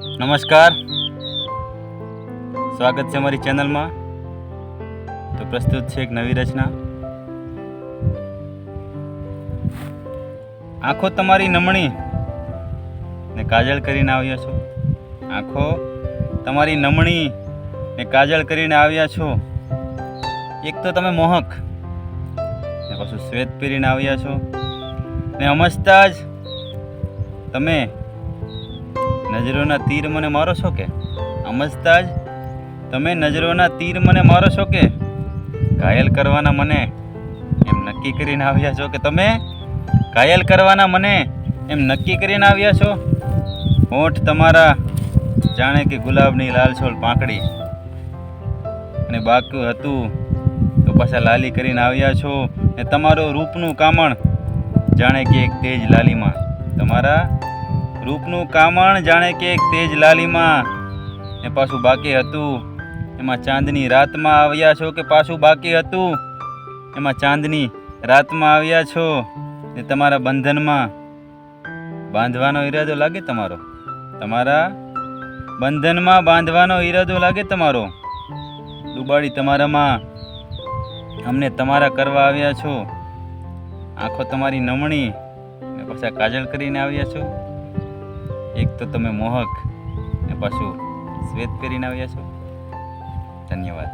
નમસ્કાર. સ્વાગત છે અમારી ચેનલમાં. તો પ્રસ્તુત છે એક નવી રચના. આંખો તમારી નમણી ને કાજળ કરીને આવ્યા છો. આંખો તમારી નમણી ને કાજળ કરીને આવ્યા છો. એક તો તમે મોહક ને પાછું શ્વેત પહેરીને આવ્યા છો. ને અમસ્તા જ તમે નજરોના તીર મને મારો છો કે સમજતા જ તમે નજરોના તીર મને મારો છો કે ઘાયલ કરવાના મને એમ નક્કી કરીને આવ્યા છો કે તમે? ઘાયલ કરવાના મને એમ નક્કી કરીને આવ્યા છો? હોઠ તમારા જાણે કે ગુલાબની લાલછોલ પાંખડી અને બાકી હતું તો પાછા લાલી કરીને આવ્યા છો ને તમારું રૂપનું કામણ જાણે કે એક તેજ લાલીમાં. તમારા રૂપનું કામણ જાણે કે એક તેજ લાલીમાં. ને પાછું બાકી હતું. એમાં ચાંદની રાતમાં આવ્યા છો કે પાછું બાકી હતું? એમાં ચાંદની રાતમાં આવ્યા છો ને તમારા બંધનમાં? બાંધવાનો ઈરાદો લાગે તમારો? તમારા બંધનમાં બાંધવાનો ઈરાદો લાગે તમારો? ડુબાડી તમારામાં અમને તમારા કરવા આવ્યા છો. આંખો તમારી નમણી. ને પાછા કાજળ કરીને આવ્યા છો? એક તો તમે મોહક ને પાછું શ્વેત કરીને આવ્યા છો. ધન્યવાદ.